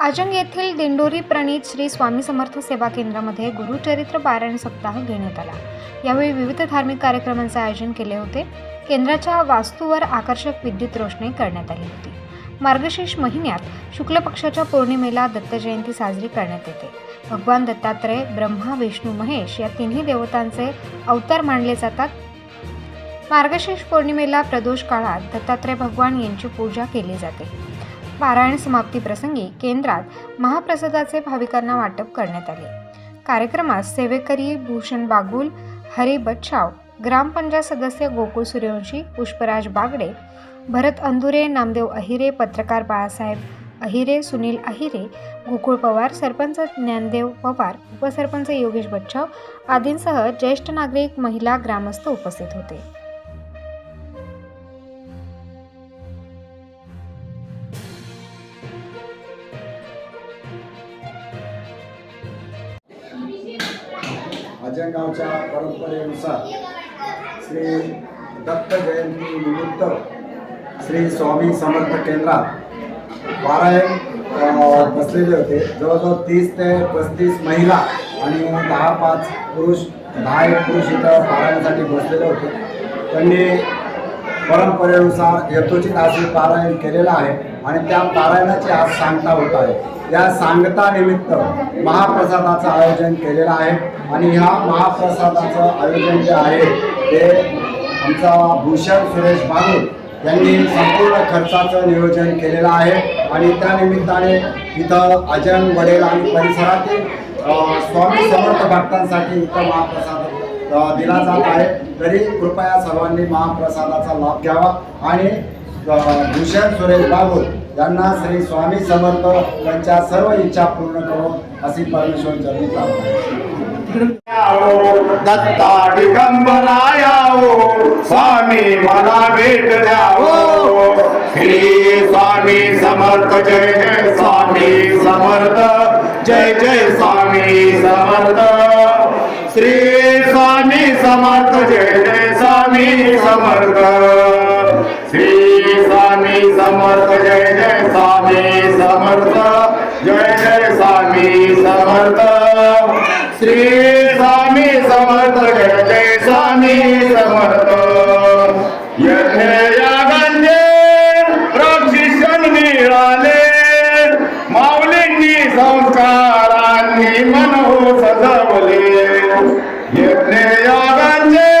आजंग येथील दिंडोरी प्रणीत श्री स्वामी समर्थ सेवा केंद्रामध्ये गुरुचरित्र पारायण सप्ताह घेण्यात आला. यावेळी विविध धार्मिक कार्यक्रमांचे आयोजन केले होते. केंद्राच्या वास्तूवर आकर्षक विद्युत रोषणाई करण्यात आली होती. मार्गशीर्ष महिन्यात शुक्ल पक्षाच्या पौर्णिमेला दत्तजयंती साजरी करण्यात येते. भगवान दत्तात्रय ब्रह्मा विष्णू महेश या तिन्ही देवतांचे अवतार मानले जातात. मार्गशीर्ष पौर्णिमेला प्रदोष काळात दत्तात्रय भगवान यांची पूजा केली जाते. पारायण समाप्ती प्रसंगी केंद्रात महाप्रसादाचे भाविकांना वाटप करण्यात आले. कार्यक्रमात सेवेकरी भूषण बागुल हरी बच्छाव ग्रामपंचायत सदस्य गोकुळ सूर्यवंशी पुष्पराज बागडे भरत अंदुरे नामदेव अहिरे पत्रकार बाळासाहेब अहिरे सुनील अहिरे गोकुळ पवार सरपंच ज्ञानदेव पवार उपसरपंच योगेश बच्छाव आदींसह ज्येष्ठ नागरिक महिला ग्रामस्थ उपस्थित होते. अजंगावच्या परंपरेनुसार श्री दत्त जयंती निमित्त श्री स्वामी समर्थ केंद्रात पारायण बसलेले होते. जवळजवळ तीस ते पस्तीस महिला आणि दहा पाच पुरुष दहा एक पुरुष इथं पारायणासाठी बसलेले होते. त्यांनी परंपरेनुसार यथोचित असे पारायण केलेलं आहे आणि त्या पारायणाची आज सांगता होत आहे. या सांगता निमित्त महाप्रसादाचं आयोजन केलेलं आहे आणि ह्या महाप्रसादाचं आयोजन जे आहे ते आमचा भूषण सुरेश भानू यांनी संपूर्ण खर्चाचं नियोजन केलेलं आहे आणि त्या निमित्ताने इथं अजन वडेल आणि परिसरातील स्वामी समर्थ भक्तांसाठी इथं महाप्रसाद दिला जात आहे. तरी कृपया सर्वांनी महाप्रसादाचा लाभ घ्यावा आणि भूषण सुरेश बागुल यांना श्री स्वामी समर्थ यांच्या सर्व इच्छा पूर्ण करू अशी परमेश्वर चरणी प्रार्थना दत्ता दिगंबरायाओ स्वामी मला भेट द्यावो. श्री स्वामी समर्थ जय जय स्वामी समर्थ जय जय स्वामी समर्थ. स्वामी समर्थ। श्री स्वामी समर्थ जय जय स्वामी समर्थ जय जय स्वामी समर्थ। श्री स्वामी समर्थ जय जय स्वामी समर्थ। संस्कारांनी मन हो सजवले। यज्ञ यागांचे